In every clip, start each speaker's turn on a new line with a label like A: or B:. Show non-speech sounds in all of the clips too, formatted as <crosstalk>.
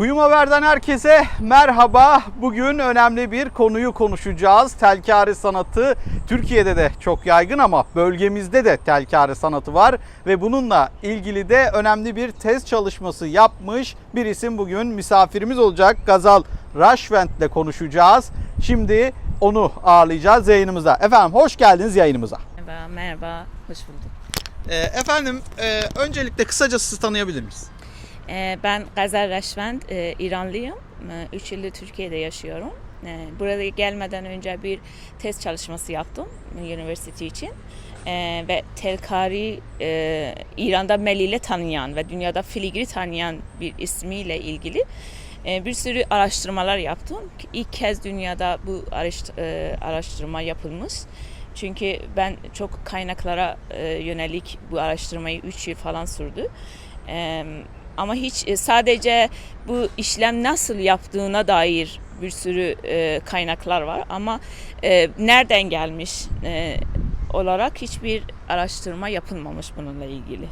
A: Kuyum Haber'den herkese merhaba. Bugün önemli bir konuyu konuşacağız. Telkari sanatı Türkiye'de de çok yaygın ama bölgemizde de telkari sanatı var ve bununla ilgili de önemli bir tez çalışması yapmış bir isim bugün misafirimiz olacak. Gazal Raşvent ile konuşacağız. Şimdi onu ağırlayacağız yayınımıza. Efendim hoş geldiniz yayınımıza.
B: Merhaba, merhaba, hoş bulduk.
A: Ee, efendim e, öncelikle kısaca sizi tanıyabilir miyiz?
B: Ee, ben Gazel Reşvend, e, İranlıyım. 3 yıldır Türkiye'de yaşıyorum. Ee, Buraya gelmeden önce bir test çalışması yaptım üniversite için. Ee, ve telkari e, İran'da Melile tanıyan ve dünyada filigri tanıyan bir ismiyle ilgili e, bir sürü araştırmalar yaptım. İlk kez dünyada bu araşt- araştırma yapılmış. Çünkü ben çok kaynaklara yönelik bu araştırmayı 3 yıl falan sürdü. Ama hiç e, sadece bu işlem nasıl yaptığına dair bir sürü e, kaynaklar var ama e, nereden gelmiş olarak hiçbir araştırma yapılmamış bununla ilgili.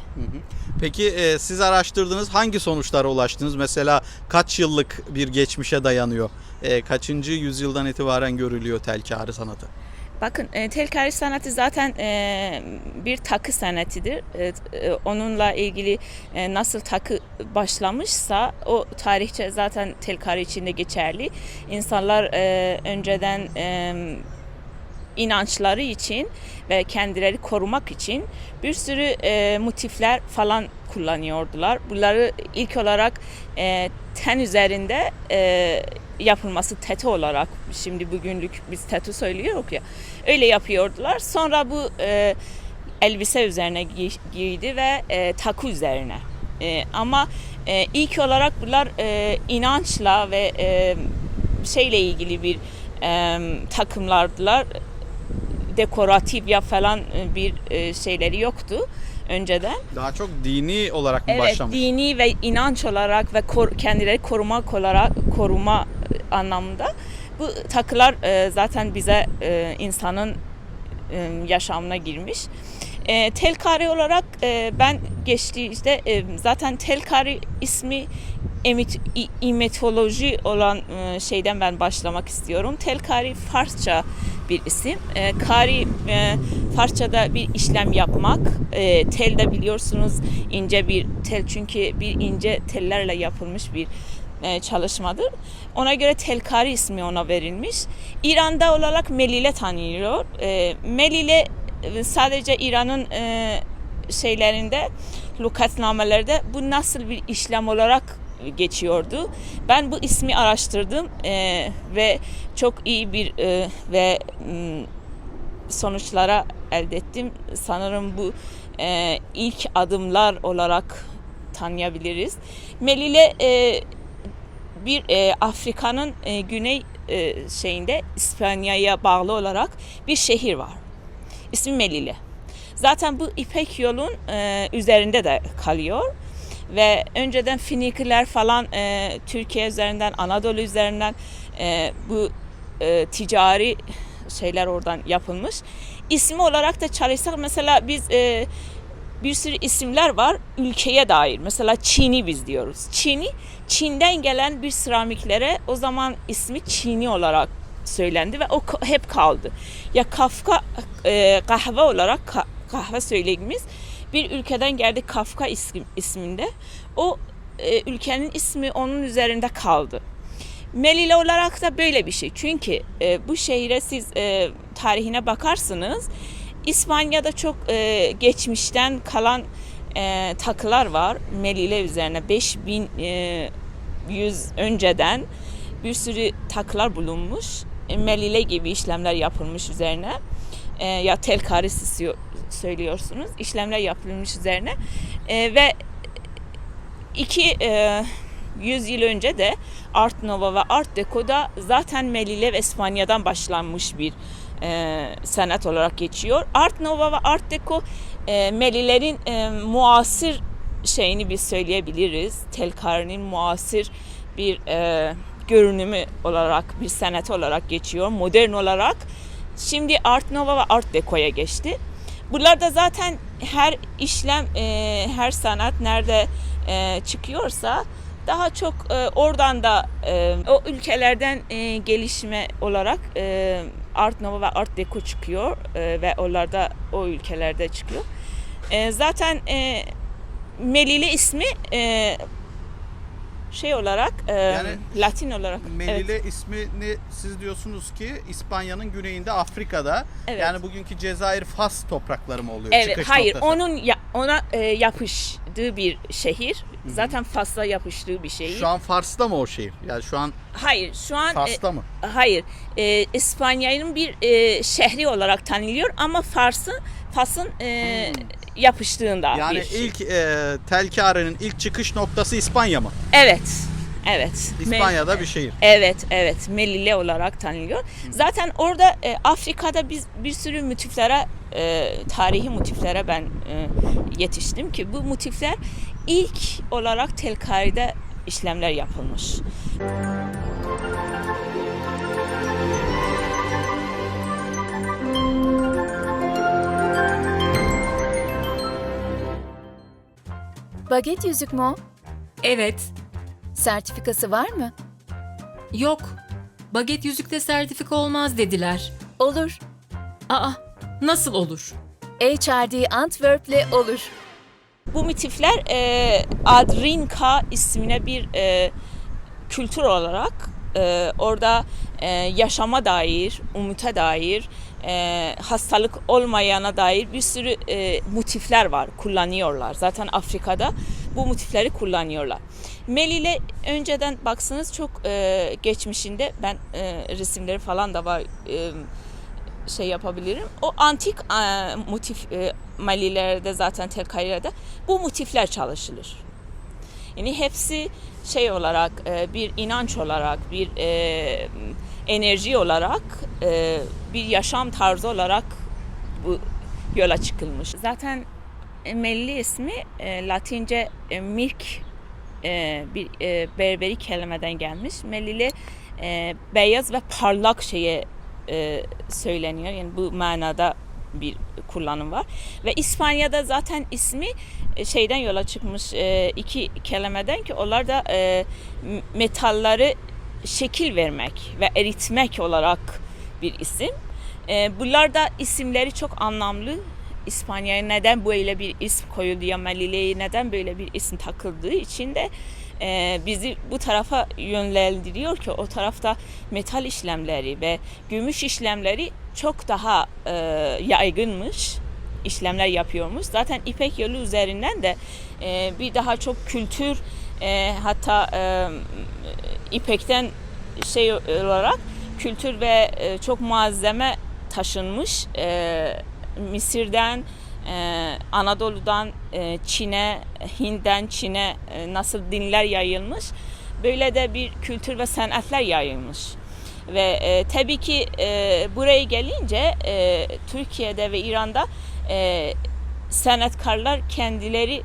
A: Peki siz araştırdınız hangi sonuçlara ulaştınız? Mesela kaç yıllık bir geçmişe dayanıyor? E, kaçıncı yüzyıldan itibaren görülüyor telkari sanatı?
B: Bakın e, telkari sanatı zaten e, bir takı sanatidir. E, e, onunla ilgili e, nasıl takı başlamışsa o tarihçe zaten telkari içinde geçerli. İnsanlar e, önceden e, inançları için ve kendileri korumak için bir sürü e, motifler falan kullanıyordular. Bunları ilk olarak e, ten üzerinde e, yapılması teto olarak şimdi bugünlük biz teto söylüyoruz ya öyle yapıyordular. Sonra bu e, elbise üzerine giy- giydi ve e, takı üzerine. E, ama e, ilk olarak bunlar e, inançla ve e, şeyle ilgili bir e, takımlardılar. Dekoratif ya falan e, bir e, şeyleri yoktu önceden.
A: Daha çok dini olarak mı
B: Evet,
A: başlamış?
B: dini ve inanç olarak ve kor- kendileri korumak olarak koruma e, anlamında bu takılar e, zaten bize e, insanın e, yaşamına girmiş. E, telkari olarak e, ben geçti işte e, zaten telkari ismi imetoloji olan e, şeyden ben başlamak istiyorum. Telkari Farsça bir isim. E, kari e, Farsçada bir işlem yapmak. E, tel de biliyorsunuz ince bir tel çünkü bir ince tellerle yapılmış bir e, çalışmadır. Ona göre telkari ismi ona verilmiş. İran'da olarak Melile tanınıyor. E, Melile e, sadece İran'ın e, şeylerinde lukatnamelerde bu nasıl bir işlem olarak geçiyordu. Ben bu ismi araştırdım e, ve çok iyi bir e, ve sonuçlara elde ettim. Sanırım bu e, ilk adımlar olarak tanıyabiliriz. Melile e, bir e, Afrika'nın e, güney e, şeyinde İspanya'ya bağlı olarak bir şehir var. İsmi Melile. Zaten bu İpek yolun e, üzerinde de kalıyor ve önceden Finikiler falan e, Türkiye üzerinden, Anadolu üzerinden e, bu e, ticari şeyler oradan yapılmış. İsmi olarak da çalışsak mesela biz e, bir sürü isimler var ülkeye dair. Mesela Çin'i biz diyoruz. Çin'i Çin'den gelen bir seramiklere o zaman ismi Çin'i olarak söylendi ve o hep kaldı. Ya Kafka e, kahve olarak ka- kahve söylediğimiz bir ülkeden geldi Kafka ismi, isminde. O e, ülkenin ismi onun üzerinde kaldı. Melile olarak da böyle bir şey. Çünkü e, bu şehre siz e, tarihine bakarsınız. İspanya'da çok e, geçmişten kalan e, takılar var. Melile üzerine 5100 önceden bir sürü takılar bulunmuş. E, Melile gibi işlemler yapılmış üzerine. E, ya telkari siz söylüyorsunuz. İşlemler yapılmış üzerine. E, ve iki e, 100 yıl önce de Art Nouveau ve Art Deco'da zaten Melile ve İspanya'dan başlanmış bir e, sanat olarak geçiyor. Art Nouveau ve Art Deco e, Melilerin e, muasır şeyini biz söyleyebiliriz. Telkari'nin muasır bir e, görünümü olarak, bir sanat olarak geçiyor. Modern olarak. Şimdi Art Nouveau ve Art Deco'ya geçti. Bunlar da zaten her işlem, e, her sanat nerede e, çıkıyorsa daha çok e, oradan da e, o ülkelerden e, gelişme olarak e, Art Nouveau ve Art Deco çıkıyor e, ve onlar da o ülkelerde çıkıyor. E, zaten e, Melile ismi e, şey olarak e,
A: Yani
B: Latin olarak
A: Melile
B: evet,
A: ismini siz diyorsunuz ki İspanya'nın güneyinde Afrika'da.
B: Evet.
A: Yani bugünkü Cezayir Fas toprakları mı oluyor?
B: Evet, hayır.
A: noktası.
B: Onun ya- ona e, yapıştığı bir şehir. Zaten Fas'la yapıştığı bir şehir.
A: Şu an Fars'ta mı o şehir? Yani şu an
B: hayır, şu an e,
A: Fars'ta mı?
B: Hayır. E, İspanya'nın bir e, şehri olarak tanınıyor ama Fars'ın Fas'ın e, yapıştığında.
A: Yani
B: bir şey.
A: ilk e, Telkare'nin ilk çıkış noktası İspanya mı?
B: Evet. Evet.
A: İspanya'da
B: Me-
A: bir şehir.
B: Evet, evet. Melile olarak tanınıyor. Zaten orada e, Afrika'da biz bir sürü motiflere, e, tarihi motiflere ben e, yetiştim ki bu motifler ilk olarak Telkari'de işlemler yapılmış.
C: Baget yüzük mü o?
D: Evet.
C: Sertifikası var mı?
D: Yok. Baget yüzükte sertifika olmaz dediler.
C: Olur.
D: Aa, nasıl olur?
C: HRD Antwerp'le olur.
B: Bu motifler e, Adrinka ismine bir e, kültür olarak e, orada e, yaşama dair, umuta dair, e, hastalık olmayana dair bir sürü e, motifler var, kullanıyorlar. Zaten Afrika'da bu motifleri kullanıyorlar. Melile önceden baksanız çok e, geçmişinde ben e, resimleri falan da var e, şey yapabilirim. O antik e, motif e, malilerde zaten telkailerde bu motifler çalışılır. Yani hepsi şey olarak e, bir inanç olarak bir e, enerji olarak e, bir yaşam tarzı olarak bu yola çıkılmış. Zaten e, Melli ismi e, Latince e, mirk e, bir e, berberi kelimeden gelmiş. Mellili e, beyaz ve parlak şeye e, söyleniyor. Yani bu manada bir kullanım var. Ve İspanya'da zaten ismi e, şeyden yola çıkmış e, iki kelimeden ki onlar da e, metalları şekil vermek ve eritmek olarak bir isim. E, bunlar da isimleri çok anlamlı. İspanya'ya neden böyle bir isim koyuldu ya Melile'ye neden böyle bir isim takıldığı için de e, bizi bu tarafa yönlendiriyor ki o tarafta metal işlemleri ve gümüş işlemleri çok daha e, yaygınmış işlemler yapıyormuş. Zaten İpek yolu üzerinden de e, bir daha çok kültür e, hatta e, İpek'ten şey olarak kültür ve e, çok malzeme taşınmış. E, Mısır'dan, e, Anadolu'dan e, Çin'e, Hind'den Çin'e e, nasıl dinler yayılmış. Böyle de bir kültür ve sanatlar yayılmış. Ve e, tabii ki e, buraya gelince e, Türkiye'de ve İran'da e, sanatkarlar kendileri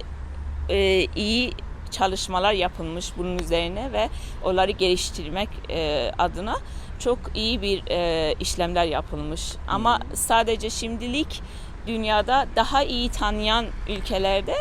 B: e, iyi çalışmalar yapılmış bunun üzerine ve onları geliştirmek e, adına çok iyi bir e, işlemler yapılmış. Ama sadece şimdilik dünyada daha iyi tanıyan ülkelerde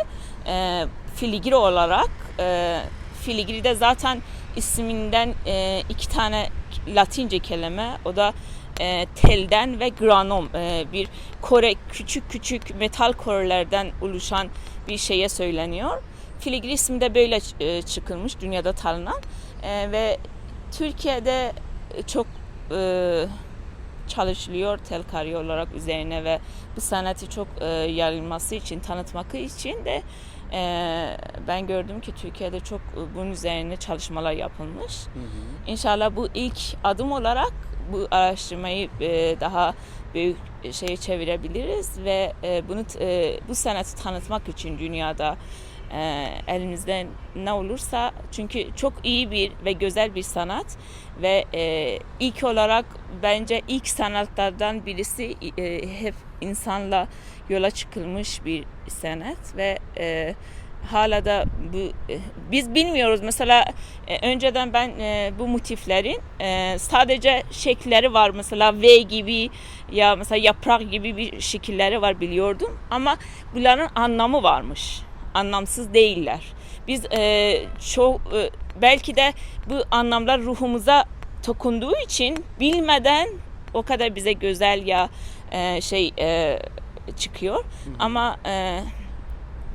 B: e, filigri olarak e, filigri de zaten isminden e, iki tane Latince kelime o da e, telden ve granom e, bir kore küçük küçük metal korelerden oluşan bir şeye söyleniyor. Filigri ismi de böyle e, çıkılmış dünyada tanınan E, ve Türkiye'de çok e, çalışılıyor telkari olarak üzerine ve bu sanatı çok e, yayılması için tanıtmak için de e, ben gördüm ki Türkiye'de çok e, bunun üzerine çalışmalar yapılmış. İnşallah bu ilk adım olarak bu araştırmayı e, daha büyük şeye çevirebiliriz ve e, bunu e, bu sanatı tanıtmak için dünyada e, elimizden ne olursa. Çünkü çok iyi bir ve güzel bir sanat ve e, ilk olarak bence ilk sanatlardan birisi e, hep insanla yola çıkılmış bir sanat ve e, hala da bu biz bilmiyoruz. Mesela önceden ben bu motiflerin sadece şekilleri var. Mesela V gibi ya mesela yaprak gibi bir şekilleri var biliyordum ama bunların anlamı varmış anlamsız değiller biz e, çok e, belki de bu anlamlar ruhumuza dokunduğu için bilmeden o kadar bize güzel ya e, şey e, çıkıyor. Ama e,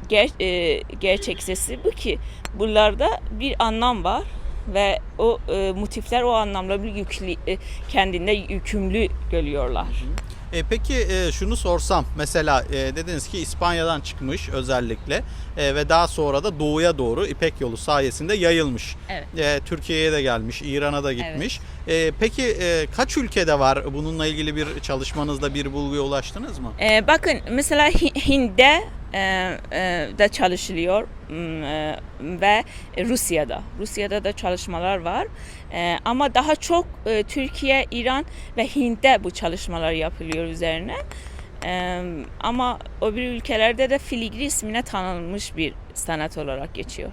B: ger, e, gerçek sesi bu ki bunlarda bir anlam var ve o e, motifler o anlamla bir yüklü, e, kendinde yükümlü görüyorlar.
A: E, peki e, şunu sorsam mesela e, dediniz ki İspanya'dan çıkmış özellikle e, ve daha sonra da doğuya doğru İpek yolu sayesinde yayılmış.
B: Evet.
A: E, Türkiye'ye de gelmiş, İran'a da gitmiş. E, peki e, kaç ülkede var? Bununla ilgili bir çalışmanızda bir bulguya ulaştınız mı?
B: Ee, bakın mesela Hi- Hind'de e, e, da çalışılıyor m, e, ve Rusya'da. Rusya'da da çalışmalar var. E, ama daha çok e, Türkiye, İran ve Hint'te bu çalışmalar yapılıyor üzerine. E, ama o bir ülkelerde de filigri ismine tanınmış bir sanat olarak geçiyor.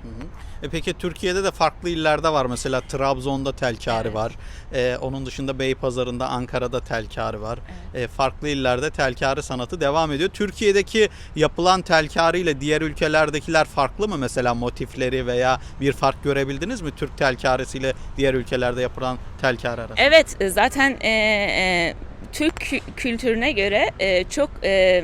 A: E, peki Türkiye'de de farklı illerde var. Mesela Trabzon'da telkari var. E, onun dışında Beypazarı'nda, Ankara'da telkari var. E, farklı illerde telkari sanatı devam ediyor. Türkiye'deki yapılan telkari ile diğer ülkelerdekiler farklı mı? Mesela motifleri veya bir fark görebildiniz mi Türk telkarisi ile diğer ülkelerde yapılan telkari arasında?
B: Evet e, zaten e, e, Türk kü- kültürüne göre e, çok e,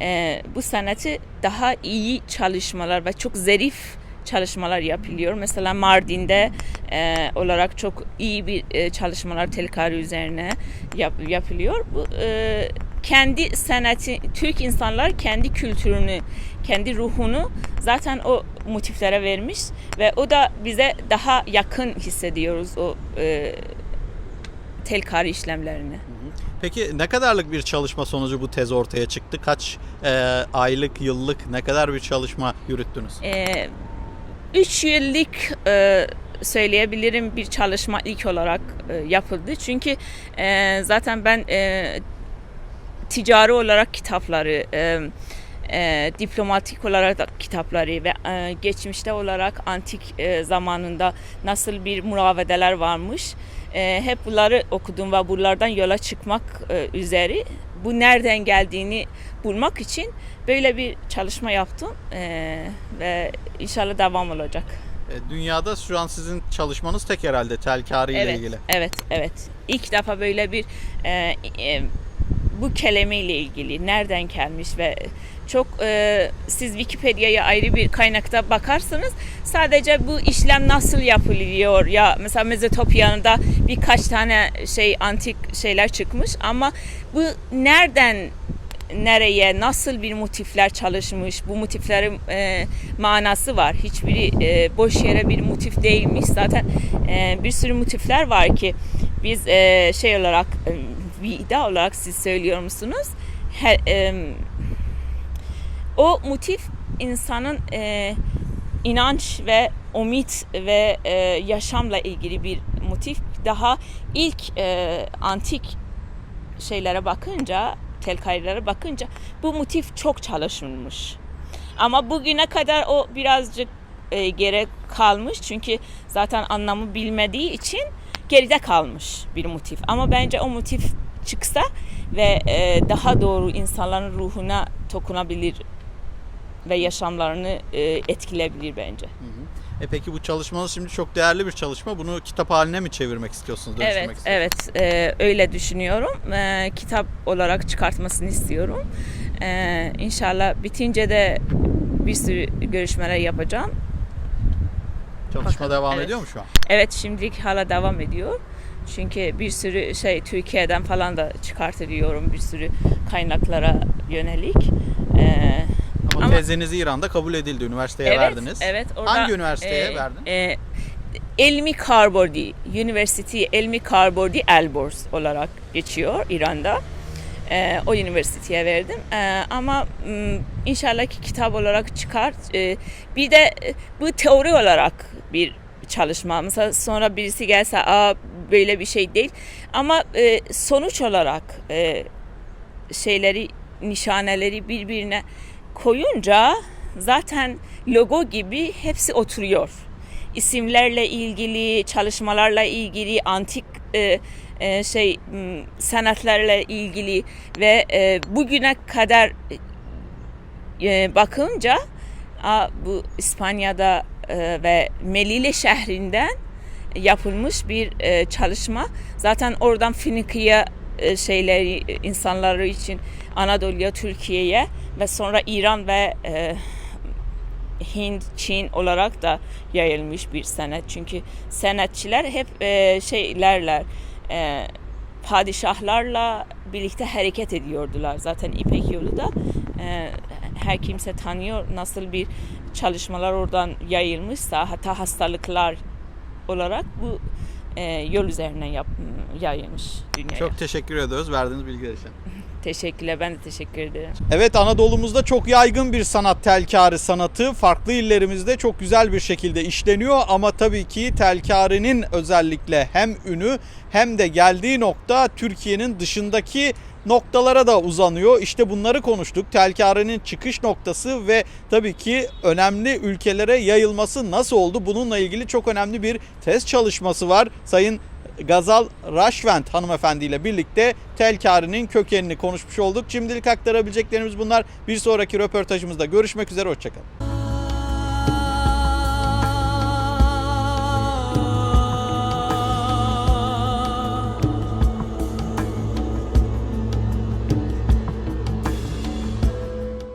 B: e, bu sanatı daha iyi çalışmalar ve çok zarif çalışmalar yapılıyor. Mesela Mardin'de e, olarak çok iyi bir e, çalışmalar telkari üzerine yap- yapılıyor. Bu e, kendi sanatı, Türk insanlar kendi kültürünü, kendi ruhunu zaten o motiflere vermiş ve o da bize daha yakın hissediyoruz o e, telkari işlemlerini.
A: Peki ne kadarlık bir çalışma sonucu bu tez ortaya çıktı? Kaç e, aylık, yıllık ne kadar bir çalışma yürüttünüz?
B: E, üç yıllık e, söyleyebilirim bir çalışma ilk olarak e, yapıldı. Çünkü e, zaten ben e, ticari olarak kitapları, e, e, diplomatik olarak da kitapları ve e, geçmişte olarak antik e, zamanında nasıl bir muravedeler varmış. E, hep bunları okudum ve bunlardan yola çıkmak e, üzere bu nereden geldiğini bulmak için böyle bir çalışma yaptım E, ve inşallah devam olacak.
A: E, dünyada şu an sizin çalışmanız tek herhalde telkari ile
B: evet,
A: ilgili.
B: Evet, evet. İlk defa böyle bir e, e, bu kelimeyle ilgili nereden gelmiş ve çok e, siz Wikipedia'ya ayrı bir kaynakta bakarsanız sadece bu işlem nasıl yapılıyor? Ya mesela Mezopotamya'da birkaç tane şey antik şeyler çıkmış ama bu nereden nereye nasıl bir motifler çalışmış? Bu motiflerin e, manası var. Hiçbiri e, boş yere bir motif değilmiş. Zaten e, bir sürü motifler var ki biz e, şey olarak e, vida olarak siz söylüyor musunuz Her, e, o motif insanın e, inanç ve umut ve e, yaşamla ilgili bir motif daha ilk e, antik şeylere bakınca telkarilere bakınca bu motif çok çalışılmış. Ama bugüne kadar o birazcık e, geri kalmış çünkü zaten anlamı bilmediği için geride kalmış bir motif. Ama bence o motif çıksa ve e, daha doğru insanların ruhuna dokunabilir ve yaşamlarını e, etkileyebilir bence.
A: E peki bu çalışmanız şimdi çok değerli bir çalışma. Bunu kitap haline mi çevirmek istiyorsunuz?
B: Evet,
A: istiyorsunuz?
B: evet e, öyle düşünüyorum. E, kitap olarak çıkartmasını istiyorum. E, inşallah bitince de bir sürü görüşmeler yapacağım.
A: Çalışma
B: Bakalım,
A: devam
B: evet.
A: ediyor mu şu an?
B: Evet şimdilik hala devam ediyor. Çünkü bir sürü şey Türkiye'den falan da çıkartılıyorum bir sürü kaynaklara yönelik. E,
A: Ama,
B: Ama-
A: teziniz İran'da kabul edildi. Üniversiteye
B: evet,
A: verdiniz.
B: Evet. Orada,
A: Hangi üniversiteye
B: e,
A: verdin?
B: e, Elmi Karbordi, University Elmi Karbordi Elborz olarak geçiyor İran'da. E, o üniversiteye verdim. E, ama m, inşallah ki kitap olarak çıkar. E, bir de e, bu teori olarak bir çalışma. Mesela sonra birisi gelse Aa, böyle bir şey değil. Ama e, sonuç olarak e, şeyleri, nişaneleri birbirine koyunca zaten logo gibi hepsi oturuyor. İsimlerle ilgili, çalışmalarla ilgili, antik e, e, şey sanatlarla ilgili ve e, bugüne kadar e, bakınca a, bu İspanya'da e, ve Melile şehrinden yapılmış bir e, çalışma. Zaten oradan Finikiye e, şeyleri insanları için Anadolu'ya, Türkiye'ye ve sonra İran ve e, Hint, Çin olarak da yayılmış bir senet. Çünkü senetçiler hep e, şeylerle e, padişahlarla birlikte hareket ediyordular. Zaten İpek yolu da e, her kimse tanıyor nasıl bir çalışmalar oradan yayılmışsa hatta hastalıklar olarak bu e, yol üzerinden yap, yayılmış dünyaya.
A: Çok teşekkür ediyoruz verdiğiniz bilgiler için. <laughs>
B: teşekkürler. Ben de teşekkür ederim.
A: Evet Anadolu'muzda çok yaygın bir sanat telkari sanatı. Farklı illerimizde çok güzel bir şekilde işleniyor ama tabii ki telkarinin özellikle hem ünü hem de geldiği nokta Türkiye'nin dışındaki noktalara da uzanıyor. İşte bunları konuştuk. Telkarinin çıkış noktası ve tabii ki önemli ülkelere yayılması nasıl oldu? Bununla ilgili çok önemli bir test çalışması var. Sayın Gazal Raşvent hanımefendiyle birlikte telkarinin kökenini konuşmuş olduk. Şimdilik aktarabileceklerimiz bunlar. Bir sonraki röportajımızda görüşmek üzere. Hoşçakalın.